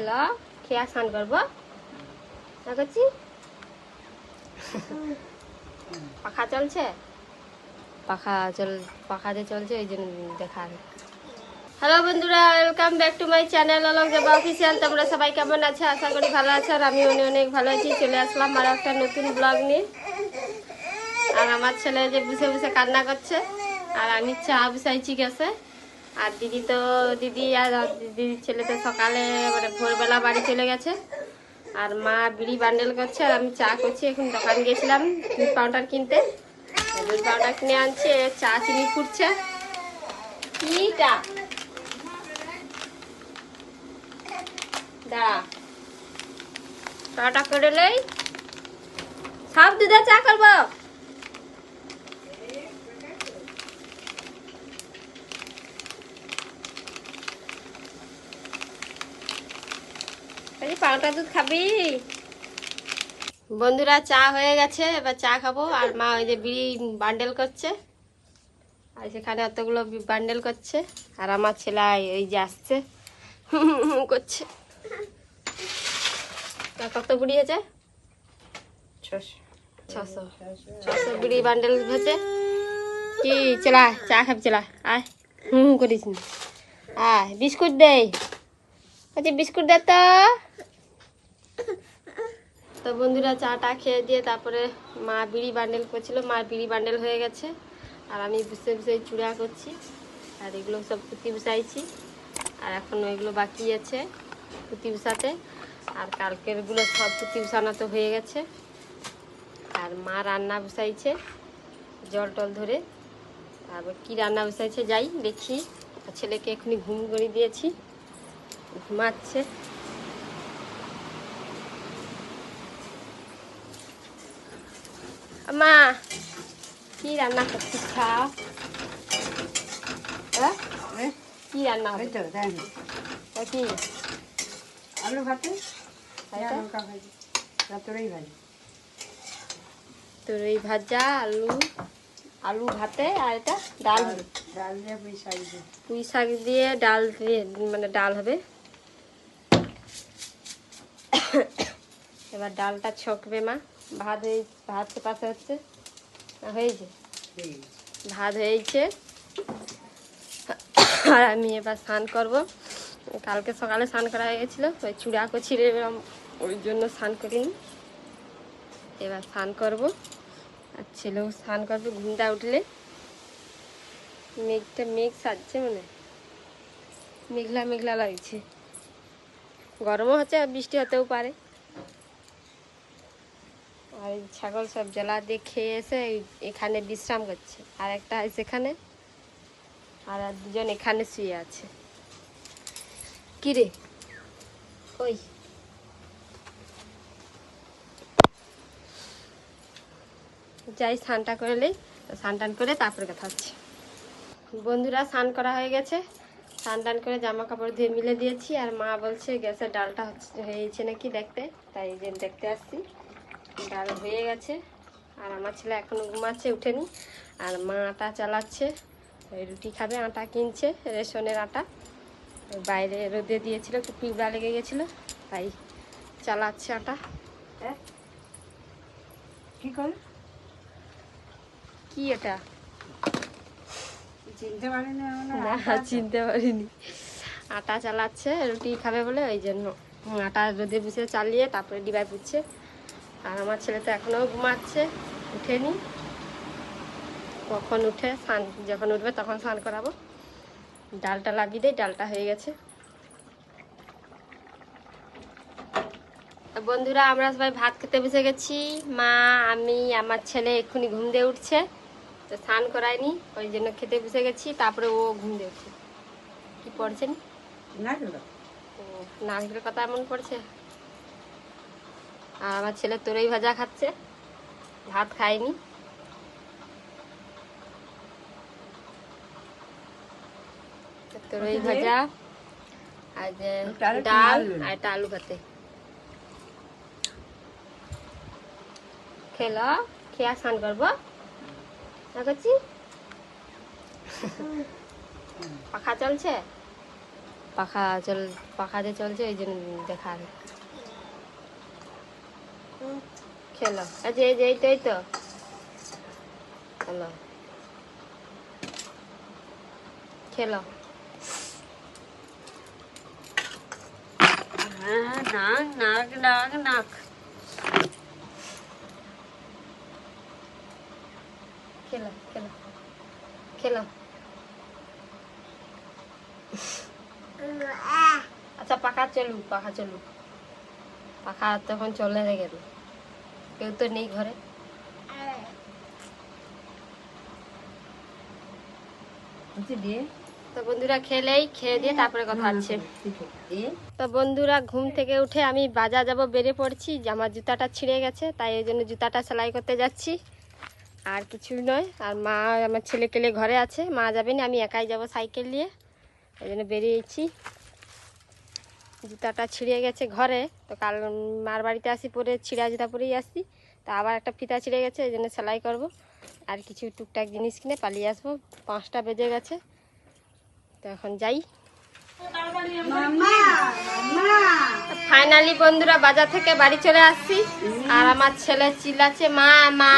এলো খেয়া স্নান করব। না পাখা চলছে? পাখা চল পাখাতে চলছে ওই জন্য দেখা হ্যালো বন্ধুরা welcome back to my channel Alok Deba official তোমরা সবাই কেমন আছো? আশা করি ভালো আছো, আর আমি অনেক অনেক ভালো আছি। চলে আসলাম আর একটা নতুন ব্লগ নিয়ে। আর আমার ছেলে যে বসে বসে কান্না করছে, আর আমি চা বসাইছি গ্যাসে আর দিদি তো, দিদি আর দিদির ছেলে তো সকালে মানে ভোরবেলা বাড়ি চলে গেছে। আর মা বিড়ি বান্ডেল করছে, আর আমি চা করছি। এখন দোকান গেছিলাম দুধ পাউডার কিনতে। দুধ পাউডার কিনে আনছে চা চিনি ফুটছে। দাঁড়া। চাটা করে সব দুধের চা করব। খালি পাউডার দুধ খাবি। বন্ধুরা চা হয়ে গেছে এবার চা খাব। আর মা ওই যে বিড়ি বান্ডেল করছে। আর সেখানে অতগুলো বান্ডেল করছে। আর আমার ছেলে এই যে আসছে। করছে। তা কত বুড়ি হয়েছে? ছশো। ছশো। বিড়ি বান্ডেল হচ্ছে কি চলা চা খাবি চলা। আয়। হুম হুম করিস আয় বিস্কুট দেই বলছি বিস্কুট দে তো। তো বন্ধুরা চাটা খেয়ে দিয়ে তারপরে মা বিড়ি বান্ডেল করছিল মার বিড়ি বান্ডেল হয়ে গেছে। আর আমি বসে বসে চূড়া করছি, আর এগুলো সব পুঁতি বসাইছি। আর এখন ওইগুলো বাকি আছে পুঁতি বসাতে। আর কালকেরগুলো সব পুঁতি বসানো তো হয়ে গেছে। আর মা রান্না বসাইছে, জল টল ধরে। তারপর কি রান্না বসাইছে যাই দেখি। ছেলেকে এখনই ঘুম করে দিয়েছি। ঘুমাচ্ছে। মা কি রান্না করছিস খাও? হ্যাঁ? কি রান্না কি? আলু ভাতে এটা? ভাজি। আলু আলু ভাতে আর এটা ডাল। হবে ডাল দিয়ে পুঁই শাক দিয়ে। পুঁই শাক দিয়ে ডাল দিয়ে মানে ডাল হবে। এবার ডালটা ছকবে মা। ভাত হয়ে ভাত পাশে হচ্ছে। হয়েছে। ভাত হয়েছে। আর আমি এবার স্নান করব। কালকে সকালে স্নান করা হয়ে গেছিল। ওই চূড়া কছিরে ওই জন্য স্নান করিনি। এবার স্নান করব। আর ছেলেও স্নান করবে, ঘুমটা উঠলে। মেঘটা মেঘ সাজছে মানে মেঘলা মেঘলা লাগছে। গরমও হচ্ছে আর বৃষ্টি হতেও পারে। আর ছাগল সব জলা দিয়ে খেয়ে এসে এখানে বিশ্রাম করছে। আর একটা আছে সেখানে আর দুজন এখানে শুয়ে আছে। কি রে? ওই যাই স্নানটা করলেই স্নান টান করে তারপরে কথা হচ্ছে। বন্ধুরা স্নান করা হয়ে গেছে। স্নান টান করে জামা কাপড় ধুয়ে মিলে দিয়েছি আর মা বলছে গ্যাসের ডালটা হয়েছে নাকি দেখতে? তাই যে দেখতে আসছি। ডাল হয়ে গেছে আর আমার ছেলে এখনও ঘুমাচ্ছে উঠেনি। আর মা আটা চালাচ্ছে ওই রুটি খাবে আটা কিনছে রেশনের আটা। বাইরে রোদে দিয়েছিল একটু পিঁপড়া লেগে গেছিল তাই চালাচ্ছে আটা। হ্যাঁ? কি করে? কি এটা? চিনতে পারিনি না চিনতে পারিনি। আটা চালাচ্ছে রুটি খাবে বলে ওই জন্য আটা রোদে বসে চালিয়ে তারপরে ডিবায় পুচ্ছে আর আমার ছেলে তো এখনও ঘুমাচ্ছে উঠেনি। কখন উঠে স্নান যখন উঠবে তখন স্নান করাবো। ডালটা লাগিয়ে দেয় ডালটা হয়ে গেছে। বন্ধুরা আমরা সবাই ভাত খেতে বসে গেছি। মা আমি আমার ছেলে এক্ষুনি ঘুম দিয়ে উঠছে। তো স্নান করায়নি ওই জন্য খেতে বসে গেছি তারপরে ও ঘুম দিয়ে উঠছে। কি পড়ছেন না কথা এমন পড়ছে? আর আমার ছেলে তোরই ভাজা খাচ্ছে ভাত খায়নি। তোরই ভাজা আর ডাল আর একটা আলু ভাতে। খেলো খেয়া স্নান করব। করছি পাখা চলছে? পাখা চল পাখা যে চলছে ওই জন্য দেখা আর খেলো। আচ্ছা এই যে এই তো এই তো। খেলো। খেলো। হ্যাঁ নাক নাক নাক নাক। খেলো খেলো খেলো। আচ্ছা পাখা চলুক পাখা চলুক। পাখা তখন চলে গেল। কেউ তো নেই ঘরে। দিয়ে? তো বন্ধুরা খেলেই খেয়ে দিয়ে তারপরে কথা আছে। তো বন্ধুরা ঘুম থেকে উঠে আমি বাজার যাব বেড়ে পড়ছি। যে আমার জুতাটা ছিঁড়ে গেছে তাই এই জন্য জুতাটা সেলাই করতে যাচ্ছি। আর কিছুই নয়। আর মা আমার ছেলে কেলে ঘরে আছে। মা যাবে না, আমি একাই যাব সাইকেল নিয়ে। এই জন্য বেরিয়েছি। জুতাটা ছিঁড়ে গেছে ঘরে। তো কাল মার বাড়িতে আসি পরে ছিঁড়া জুতা পরেই আসছি তো আবার একটা ফিতা ছিঁড়ে গেছে এই জন্য সেলাই করব। আর কিছু টুকটাক জিনিস কিনে পালিয়ে আসব। পাঁচটা বেজে গেছে। তো এখন যাই। ফাইনালি বন্ধুরা বাজার থেকে বাড়ি চলে আসছি। আর আমার ছেলে চিল্লাচ্ছে মা মা।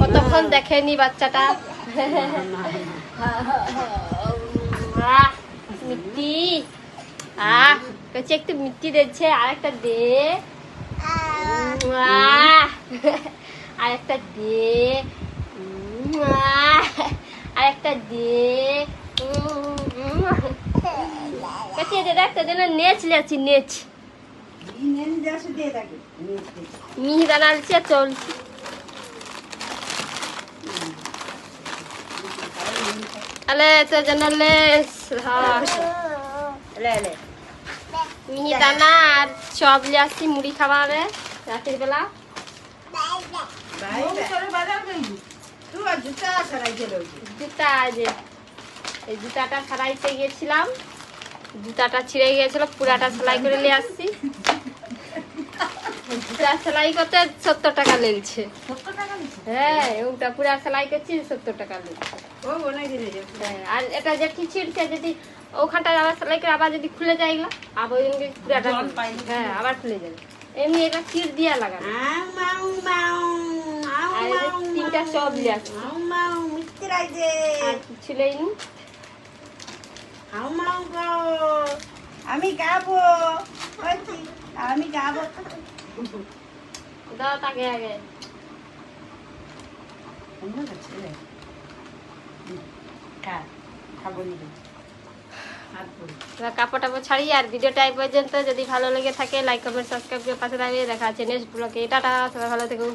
কতক্ষণ দেখেনি বাচ্চাটা? মিষ্টি আহ একটু দিচ্ছে আর একটা দে। আর একটা দে। আর একটা দে কচ্ছে এটা একটা যেন নেচ লেছি নেচ। মিহিদানা আলছে চলছে আলে তো জানালে লে লে মিহিদানা আর চপ লিয়ে আসছি মুড়ি জুতা যে সারাইতে গিয়েছিলাম জুতাটা ছিঁড়ে গিয়েছিল পুরাটা সেলাই করে নিয়ে আসছি। জুতা সেলাই করতে সত্তর টাকা লেগেছে। হ্যাঁ ওটা পুরা সেলাই করছি সত্তর টাকা লেগেছে। হ্যাঁ, আর এটা যে কি ছিঁড়ছে যদি ওখানটা আবার সেলাই করে আবার যদি খুলে যায় গা, আবার ওই পুরাটা হ্যাঁ আবার খুলে যাবে। এমনি এটা চিড় দিয়া লাগানো তিনটা সব আসছি। গো আমি গাবো। আমি গাবো। দাও তাকে আগে। কাপড় টাপড় ছাড়ি আর ভিডিওটা এই পর্যন্ত। যদি ভালো লেগে থাকে লাইক কমেন্ট সাবস্ক্রাইব করে পাশে দাঁড়িয়ে দেখা আছে নেক্সট ব্লগে টাটা সবাই ভালো থেকো।